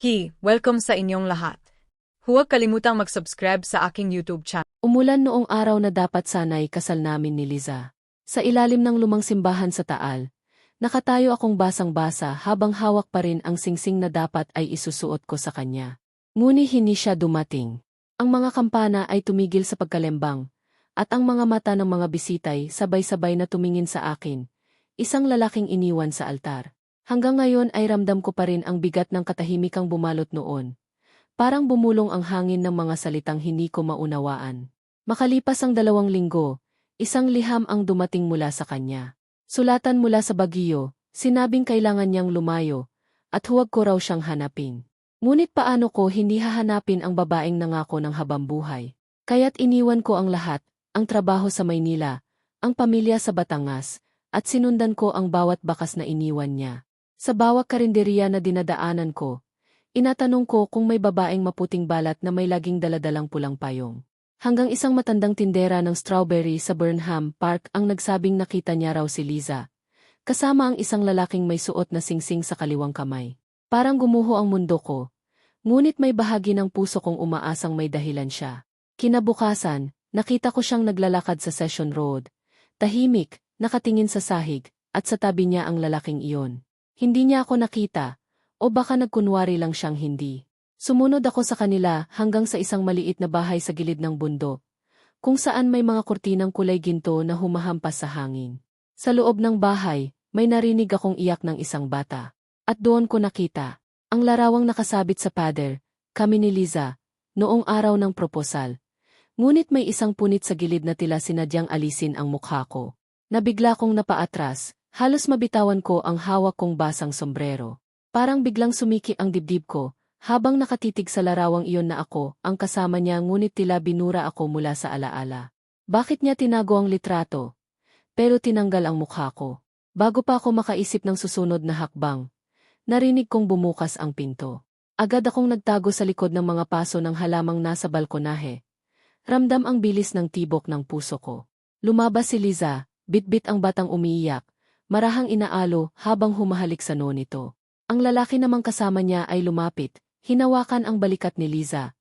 Hi, welcome sa inyong lahat. Huwag kalimutang mag-subscribe sa aking YouTube channel. Umulan noong araw na dapat sana'y kasal namin ni Liza. Sa ilalim ng lumang simbahan sa Taal, nakatayo akong basang-basa habang hawak pa rin ang singsing na dapat ay isusuot ko sa kanya. Ngunit hindi siya dumating. Ang mga kampana ay tumigil sa pagkalembang, at ang mga mata ng mga bisitay sabay-sabay na tumingin sa akin, isang lalaking iniwan sa altar. Hanggang ngayon ay ramdam ko pa rin ang bigat ng katahimikang bumalot noon. Parang bumulong ang hangin ng mga salitang hindi ko maunawaan. Makalipas ang dalawang linggo, isang liham ang dumating mula sa kanya. Sulatan mula sa Baguio, sinabing kailangan niyang lumayo, at huwag ko raw siyang hanapin. Ngunit paano ko hindi hahanapin ang babaeng nangako ng habang buhay? Kaya't iniwan ko ang lahat, ang trabaho sa Maynila, ang pamilya sa Batangas, at sinundan ko ang bawat bakas na iniwan niya. Sa bawat karinderya na dinadaanan ko, inatanong ko kung may babaeng maputing balat na may laging daladalang pulang payong. Hanggang isang matandang tindera ng strawberry sa Burnham Park ang nagsabing nakita niya raw si Liza. Kasama ang isang lalaking may suot na singsing sa kaliwang kamay. Parang gumuho ang mundo ko. Ngunit may bahagi ng puso kong umaasang may dahilan siya. Kinabukasan, nakita ko siyang naglalakad sa Session Road. Tahimik, nakatingin sa sahig, at sa tabi niya ang lalaking iyon. Hindi niya ako nakita, o baka nagkunwari lang siyang hindi. Sumunod ako sa kanila hanggang sa isang maliit na bahay sa gilid ng bundok, kung saan may mga kurtinang kulay ginto na humahampas sa hangin. Sa loob ng bahay, may narinig akong iyak ng isang bata. At doon ko nakita, ang larawang nakasabit sa pader, kami ni Liza, noong araw ng proposal. Ngunit may isang punit sa gilid na tila sinadyang alisin ang mukha ko. Nabigla kong napaatras, halos mabitawan ko ang hawak kong basang sombrero. Parang biglang sumiki ang dibdib ko, habang nakatitig sa larawang iyon na ako, ang kasama niya ngunit tila binura ako mula sa alaala. Bakit niya tinago ang litrato? Pero tinanggal ang mukha ko. Bago pa ako makaisip ng susunod na hakbang, narinig kong bumukas ang pinto. Agad akong nagtago sa likod ng mga paso ng halamang nasa balkonahe. Ramdam ang bilis ng tibok ng puso ko. Lumabas si Liza, bitbit ang batang umiiyak, marahang inaalo habang humahalik sa noo nito. Ang lalaki namang kasama niya ay lumapit, hinawakan ang balikat ni Liza,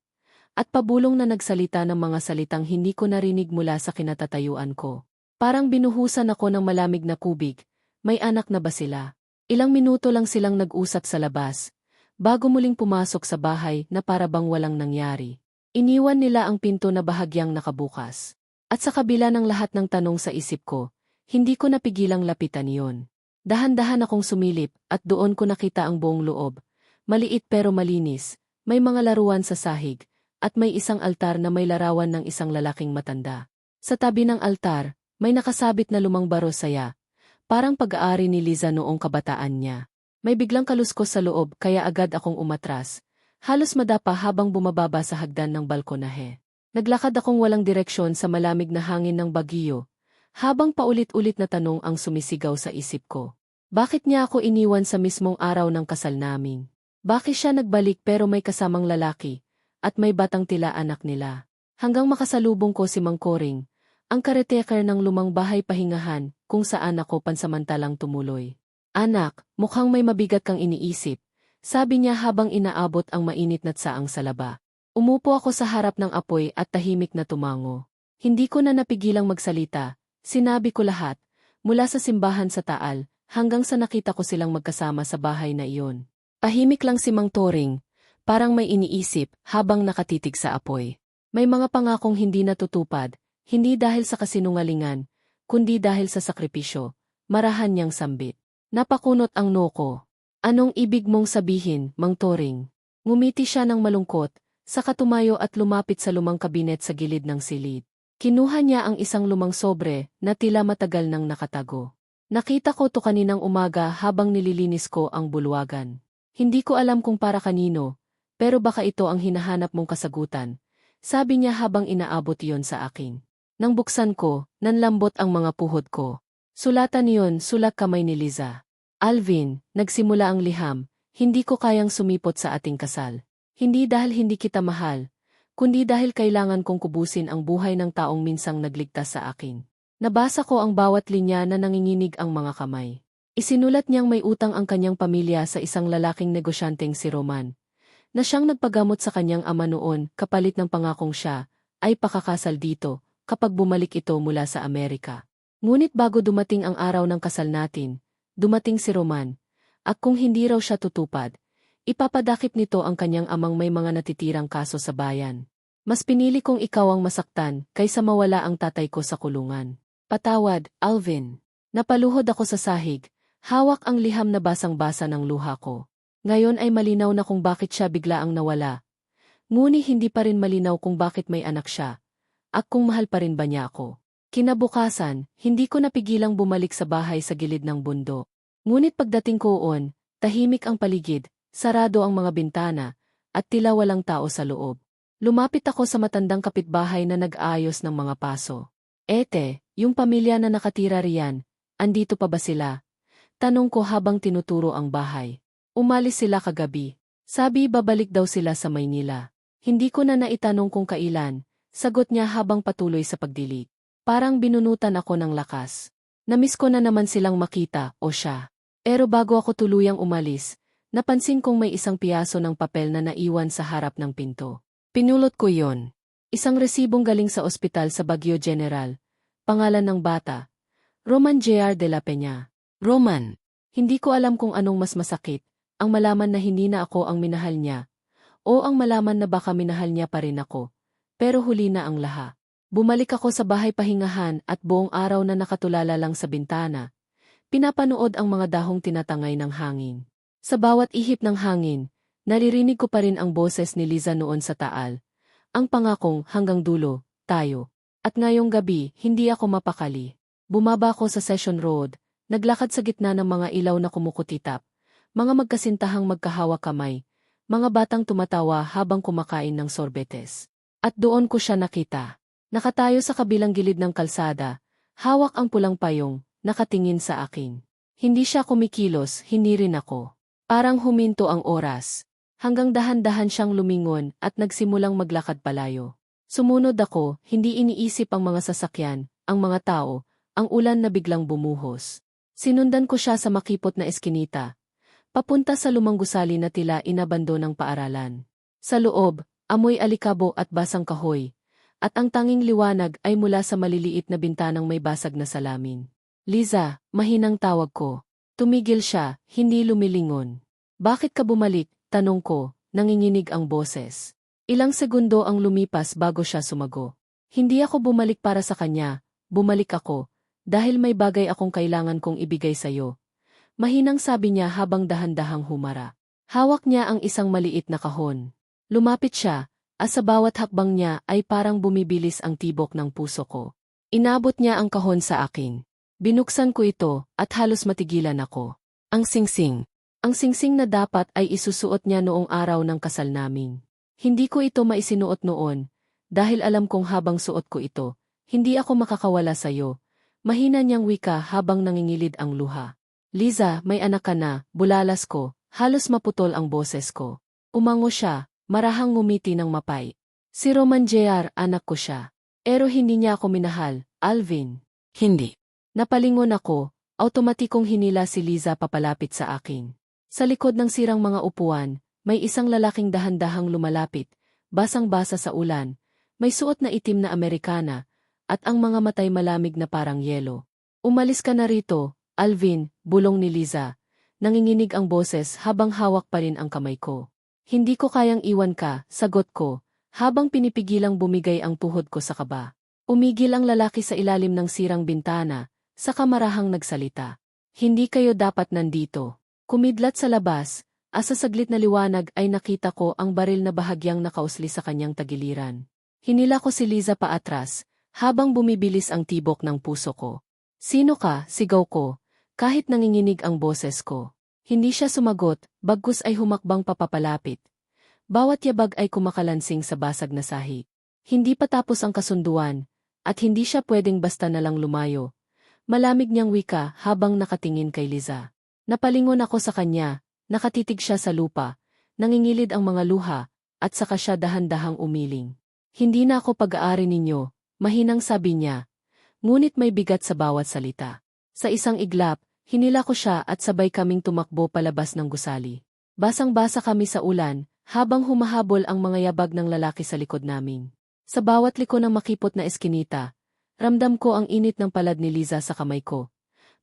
at pabulong na nagsalita ng mga salitang hindi ko narinig mula sa kinatatayuan ko. Parang binuhusan ako ng malamig na kubig, may anak na ba sila? Ilang minuto lang silang nag-usap sa labas, bago muling pumasok sa bahay na para bang walang nangyari. Iniwan nila ang pinto na bahagyang nakabukas. At sa kabila ng lahat ng tanong sa isip ko, hindi ko napigilang lapitan iyon. Dahan-dahan akong sumilip at doon ko nakita ang buong loob. Maliit pero malinis, may mga laruan sa sahig, at may isang altar na may larawan ng isang lalaking matanda. Sa tabi ng altar, may nakasabit na lumang baro saya, parang pag-aari ni Liza noong kabataan niya. May biglang kaluskos sa loob kaya agad akong umatras, halos madapa habang bumababa sa hagdan ng balkonahe. Naglakad akong walang direksyon sa malamig na hangin ng bagyo, habang paulit-ulit na tanong ang sumisigaw sa isip ko. Bakit niya ako iniwan sa mismong araw ng kasal namin? Bakit siya nagbalik pero may kasamang lalaki, at may batang tila anak nila? Hanggang makasalubong ko si Mang Koring, ang caretaker ng lumang bahay pahingahan, kung saan ako pansamantalang tumuloy. Anak, mukhang may mabigat kang iniisip, sabi niya habang inaabot ang mainit na tsaang sa laba. Umupo ako sa harap ng apoy at tahimik na tumango. Hindi ko na napigilang magsalita, sinabi ko lahat, mula sa simbahan sa Taal, hanggang sa nakita ko silang magkasama sa bahay na iyon. Tahimik lang si Mang Toring, parang may iniisip habang nakatitig sa apoy. May mga pangakong hindi natutupad, hindi dahil sa kasinungalingan, kundi dahil sa sakripisyo, marahan niyang sambit. Napakunot ang noko, Anong ibig mong sabihin, Mang Toring? Ngumiti siya ng malungkot, saka tumayo at lumapit sa lumang kabinet sa gilid ng silid. Kinuha niya ang isang lumang sobre na tila matagal nang nakatago. Nakita ko to kaninang umaga habang nililinis ko ang bulwagan. Hindi ko alam kung para kanino, pero baka ito ang hinahanap mong kasagutan. Sabi niya habang inaabot iyon sa akin. Nang buksan ko, nanlambot ang mga puhod ko. Sulatan niyon sulat kamay ni Liza. Alvin, nagsimula ang liham, hindi ko kayang sumipot sa ating kasal. Hindi dahil hindi kita mahal, kundi dahil kailangan kong kubusin ang buhay ng taong minsang nagligtas sa akin. Nabasa ko ang bawat linya na nanginginig ang mga kamay. Isinulat niyang may utang ang kanyang pamilya sa isang lalaking negosyanteng si Roman. na siyang nagpagamot sa kanyang ama noon kapalit ng pangakong siya, ay pakakasal dito, kapag bumalik ito mula sa Amerika. Ngunit bago dumating ang araw ng kasal natin, dumating si Roman, at kung hindi raw siya tutupad, ipapadakip nito ang kanyang amang may mga natitirang kaso sa bayan. Mas pinili kong ikaw ang masaktan kaysa mawala ang tatay ko sa kulungan. Patawad, Alvin. Napaluhod ako sa sahig, hawak ang liham na basang-basa ng luha ko. Ngayon ay malinaw na kung bakit siya bigla ang nawala. Ngunit hindi pa rin malinaw kung bakit may anak siya. At kung mahal pa rin ba niya ako. Kinabukasan, hindi ko napigilang bumalik sa bahay sa gilid ng bundo. Ngunit pagdating ko on, tahimik ang paligid, sarado ang mga bintana, at tila walang tao sa loob. Lumapit ako sa matandang kapitbahay na nag-aayos ng mga paso. Ete, yung pamilya na nakatira riyan, andito pa ba sila? Tanong ko habang tinuturo ang bahay. Umalis sila kagabi. Sabi babalik daw sila sa Maynila. Hindi ko na naitanong kung kailan, sagot niya habang patuloy sa pagdilig. Parang binunutan ako ng lakas. Namiss ko na naman silang makita, o siya. Pero bago ako tuluyang umalis, napansin kong may isang piyaso ng papel na naiwan sa harap ng pinto. Pinulot ko yon. Isang resibong galing sa ospital sa Baguio General. Pangalan ng bata. Roman J.R. de la Peña. Roman. Hindi ko alam kung anong mas masakit, ang malaman na hindi na ako ang minahal niya, o ang malaman na baka minahal niya pa rin ako. Pero huli na ang laha. Bumalik ako sa bahay pahingahan at buong araw na nakatulala lang sa bintana. Pinapanood ang mga dahong tinatangay ng hangin. Sa bawat ihip ng hangin, naririnig ko pa rin ang boses ni Liza noon sa taal. Ang pangakong hanggang dulo, tayo. At ngayong gabi, hindi ako mapakali. Bumaba ako sa Session Road, naglakad sa gitna ng mga ilaw na kumukutitap, mga magkasintahang magkahawa kamay, mga batang tumatawa habang kumakain ng sorbetes. At doon ko siya nakita. Nakatayo sa kabilang gilid ng kalsada, hawak ang pulang payong, nakatingin sa akin. Hindi siya kumikilos, hindi rin ako. Parang huminto ang oras. Hanggang dahan-dahan siyang lumingon at nagsimulang maglakad palayo. Sumunod ako, hindi iniisip ang mga sasakyan, ang mga tao, ang ulan na biglang bumuhos. Sinundan ko siya sa makipot na eskinita. Papunta sa lumang gusali na tila inabando ng paaralan. Sa loob, amoy alikabo at basang kahoy, at ang tanging liwanag ay mula sa maliliit na bintanang may basag na salamin. Liza, mahinang tawag ko. Tumigil siya, hindi lumilingon. Bakit ka bumalik? Tanong ko, nanginginig ang boses. Ilang segundo ang lumipas bago siya sumago. Hindi ako bumalik para sa kanya, bumalik ako, dahil may bagay akong kailangan kong ibigay sa'yo. Mahinang sabi niya habang dahan-dahang humara. Hawak niya ang isang maliit na kahon. Lumapit siya, at sa bawat hakbang niya ay parang bumibilis ang tibok ng puso ko. Inabot niya ang kahon sa akin. Binuksan ko ito at halos matigilan ako. Ang singsing. Ang singsing na dapat ay isusuot niya noong araw ng kasal namin. Hindi ko ito maisinuot noon, dahil alam kong habang suot ko ito, hindi ako makakawala sa iyo. Mahina niyang wika habang nangingilid ang luha. Liza, may anak ka na, bulalas ko, halos maputol ang boses ko. Umango siya, marahang ngumiti ng mapay. Si Roman J.R. anak ko siya. Pero hindi niya ako minahal, Alvin. Hindi. Napalingon ako, automatikong hinila si Liza papalapit sa akin. Sa likod ng sirang mga upuan, may isang lalaking dahan-dahang lumalapit, basang-basa sa ulan, may suot na itim na Amerikana, at ang mga matay malamig na parang yelo. Umalis ka na rito, Alvin, bulong ni Liza. Nanginginig ang boses habang hawak pa rin ang kamay ko. Hindi ko kayang iwan ka, sagot ko, habang pinipigilang bumigay ang tuhod ko sa kaba. Umigil ang lalaki sa ilalim ng sirang bintana, sa kamarahang nagsalita. Hindi kayo dapat nandito. Kumidlat sa labas, asa saglit na liwanag ay nakita ko ang baril na bahagyang nakausli sa kanyang tagiliran. Hinila ko si Liza paatras, habang bumibilis ang tibok ng puso ko. Sino ka, sigaw ko, kahit nanginginig ang boses ko. Hindi siya sumagot, bagkus ay humakbang papapalapit. Bawat yabag ay kumakalansing sa basag na sahi. Hindi pa tapos ang kasunduan, at hindi siya pwedeng basta na lang lumayo. Malamig niyang wika habang nakatingin kay Liza. Napalingon ako sa kanya, nakatitig siya sa lupa, nangingilid ang mga luha, at saka siya dahan-dahang umiling. Hindi na ako pag-aari ninyo, mahinang sabi niya. Ngunit may bigat sa bawat salita. Sa isang iglap, hinila ko siya at sabay kaming tumakbo palabas ng gusali. Basang-basa kami sa ulan, habang humahabol ang mga yabag ng lalaki sa likod namin. Sa bawat liko ng makipot na eskinita, ramdam ko ang init ng palad ni Liza sa kamay ko.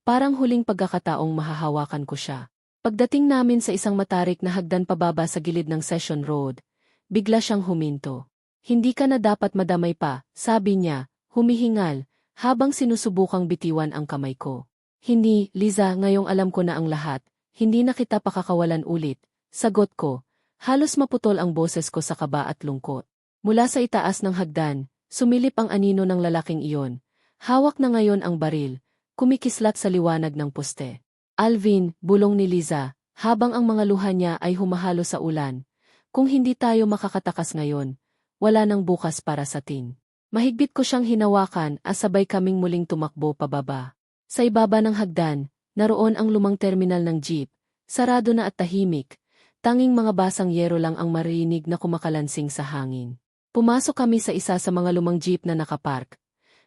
Parang huling pagkakataong mahahawakan ko siya. Pagdating namin sa isang matarik na hagdan pababa sa gilid ng Session Road, bigla siyang huminto. Hindi ka na dapat madamay pa, sabi niya, humihingal, habang sinusubukang bitiwan ang kamay ko. Hindi, Liza, ngayong alam ko na ang lahat, hindi na kita pakakawalan ulit, sagot ko. Halos maputol ang boses ko sa kaba at lungkot. Mula sa itaas ng hagdan, sumilip ang anino ng lalaking iyon. Hawak na ngayon ang baril, kumikislat sa liwanag ng poste. Alvin, bulong ni Liza, habang ang mga luha niya ay humahalo sa ulan. Kung hindi tayo makakatakas ngayon, wala nang bukas para sa tin. Mahigpit ko siyang hinawakan as sabay kaming muling tumakbo pababa. Sa ibaba ng hagdan, naroon ang lumang terminal ng jeep, sarado na at tahimik, tanging mga basang yero lang ang marinig na kumakalansing sa hangin. Pumasok kami sa isa sa mga lumang jeep na nakapark.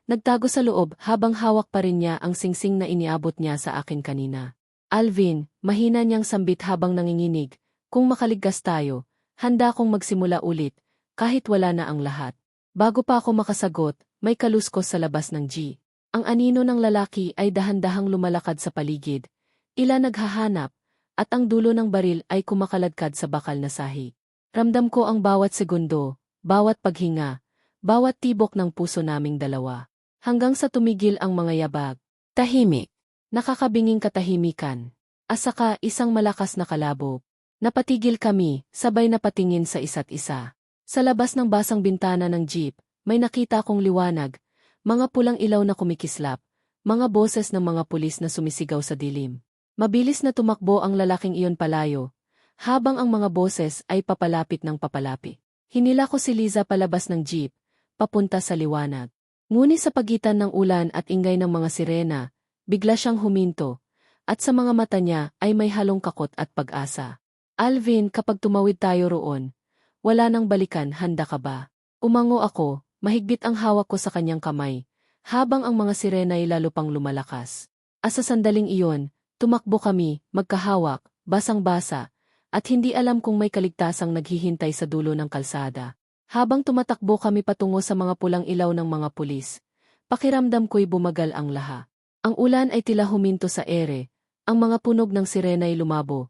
Nagtago sa loob habang hawak pa rin niya ang singsing na iniabot niya sa akin kanina. Alvin, mahina niyang sambit habang nanginginig, kung makaligtas tayo, handa akong magsimula ulit, kahit wala na ang lahat. Bago pa ako makasagot, may kaluskos sa labas ng G. Ang anino ng lalaki ay dahan-dahang lumalakad sa paligid. Ila naghahanap, at ang dulo ng baril ay kumakaladkad sa bakal na sahi. Ramdam ko ang bawat segundo, bawat paghinga, bawat tibok ng puso naming dalawa. Hanggang sa tumigil ang mga yabag. Tahimik. Nakakabinging katahimikan. Asaka isang malakas na kalabog. Napatigil kami, sabay napatingin sa isa't isa. Sa labas ng basang bintana ng jeep, may nakita kong liwanag, mga pulang ilaw na kumikislap, mga boses ng mga pulis na sumisigaw sa dilim. Mabilis na tumakbo ang lalaking iyon palayo, habang ang mga boses ay papalapit ng papalapit. Hinila ko si Liza palabas ng jeep, papunta sa liwanag. Ngunit sa pagitan ng ulan at ingay ng mga sirena, bigla siyang huminto, at sa mga mata niya ay may halong kakot at pag-asa. Alvin, kapag tumawid tayo roon, wala nang balikan, handa ka ba? Umango ako, mahigpit ang hawak ko sa kanyang kamay, habang ang mga sirena ay lalo pang lumalakas. Asa sandaling iyon, tumakbo kami, magkahawak, basang-basa, at hindi alam kung may kaligtasang naghihintay sa dulo ng kalsada. Habang tumatakbo kami patungo sa mga pulang ilaw ng mga pulis, pakiramdam ko'y bumagal ang laha. Ang ulan ay tila huminto sa ere, ang mga punog ng sirena ay lumabo,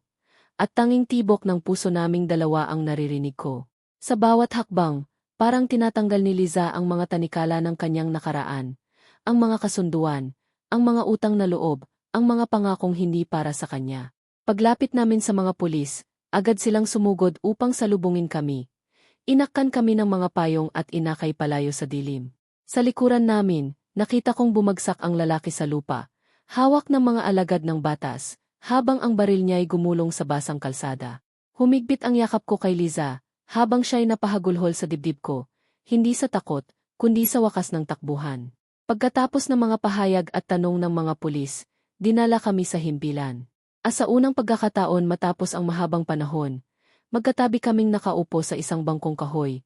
at tanging tibok ng puso naming dalawa ang naririnig ko. Sa bawat hakbang, parang tinatanggal ni Liza ang mga tanikala ng kanyang nakaraan, ang mga kasunduan, ang mga utang na loob, ang mga pangakong hindi para sa kanya. Paglapit namin sa mga pulis, agad silang sumugod upang salubungin kami. Inakkan kami ng mga payong at inakay palayo sa dilim. Sa likuran namin, nakita kong bumagsak ang lalaki sa lupa, hawak ng mga alagad ng batas, habang ang baril niya ay gumulong sa basang kalsada. Humigpit ang yakap ko kay Liza, habang siya'y napahagulhol sa dibdib ko, hindi sa takot, kundi sa wakas ng takbuhan. Pagkatapos ng mga pahayag at tanong ng mga pulis, dinala kami sa himpilan. As sa unang pagkakataon matapos ang mahabang panahon, magkatabi kaming nakaupo sa isang bangkong kahoy,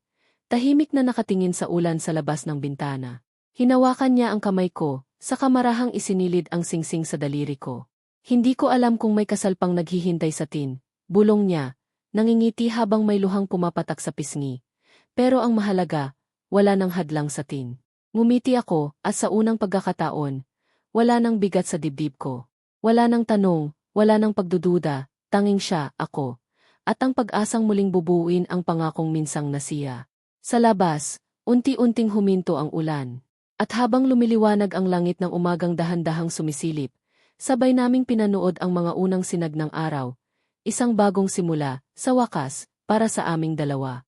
tahimik na nakatingin sa ulan sa labas ng bintana. Hinawakan niya ang kamay ko, sa kamarahang isinilid ang singsing sa daliri ko. Hindi ko alam kung may kasalpang naghihintay sa tin, bulong niya, nangingiti habang may luhang pumapatak sa pisngi. Pero ang mahalaga, wala nang hadlang sa tin. Ngumiti ako, at sa unang pagkakataon, wala nang bigat sa dibdib ko. Wala nang tanong, wala nang pagdududa, tanging siya, ako. At ang pag-asang muling bubuuin ang pangakong minsang nasiya. Sa labas, unti-unting huminto ang ulan. At habang lumiliwanag ang langit ng umagang dahan-dahang sumisilip, sabay naming pinanood ang mga unang sinag ng araw, isang bagong simula, sa wakas, para sa aming dalawa.